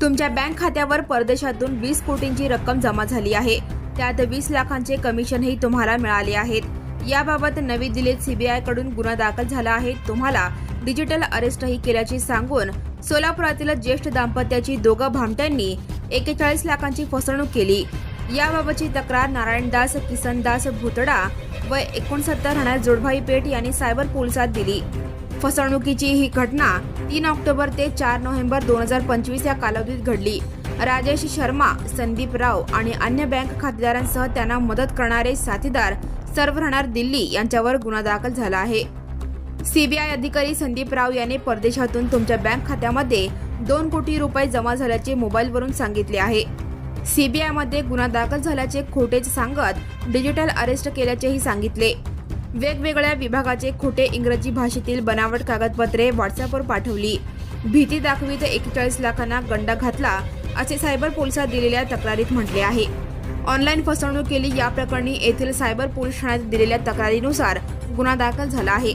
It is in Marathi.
तुमच्या बँक खात्यावर परदेशातून वीस कोटींची रक्कम जमा झाली आहे. त्यात वीस लाखांचे कमिशनही तुम्हाला मिळाले आहेत. याबाबत नवी दिल्लीत सीबीआयकडून गुन्हा दाखल झाला आहे. तुम्हाला डिजिटल अरेस्टही केल्याचे सांगून सोलापुरातील ज्येष्ठ दाम्पत्याची दोघं भामट्यांनी एकेचाळीस लाखांची फसवणूक केली. याबाबतची तक्रार नारायणदास किसनदास भुतडा वय एकोणसत्तर राहणार जोडभाई पेठ यांनी सायबर पोलिसात दिली. फसवणुकीची ही घटना तीन ऑक्टोबर ते चार नोव्हेंबर दोन हजार पंचवीस या कालावधीत घडली. राजेश शर्मा संदीप राव आणि अन्य बँक खातेदारांसह त्यांना मदत करणारे साथीदार सर्व राहणार दिल्ली यांच्यावर गुन्हा दाखल झाला आहे. सीबीआय अधिकारी संदीप राव यांनी परदेशातून तुमच्या बँक खात्यामध्ये दोन कोटी रुपये जमा झाल्याचे मोबाईलवरून सांगितले आहे. सीबीआयमध्ये गुन्हा दाखल झाल्याचे खोटेच सांगत डिजिटल अरेस्ट केल्याचेही सांगितले. वेगवेगळ्या विभागाचे खोटे इंग्रजी भाषेतील बनावट कागदपत्रे व्हॉट्सअपवर पाठवली. भीती दाखवीत एकेचाळीस लाखांना गंडा घातला असे सायबर पोलिसात दिलेल्या तक्रारीत म्हटले आहे. ऑनलाईन फसवणूक केली या प्रकरणी येथील सायबर पोलीस ठाण्यात दिलेल्या तक्रारीनुसार गुन्हा दाखल झाला आहे.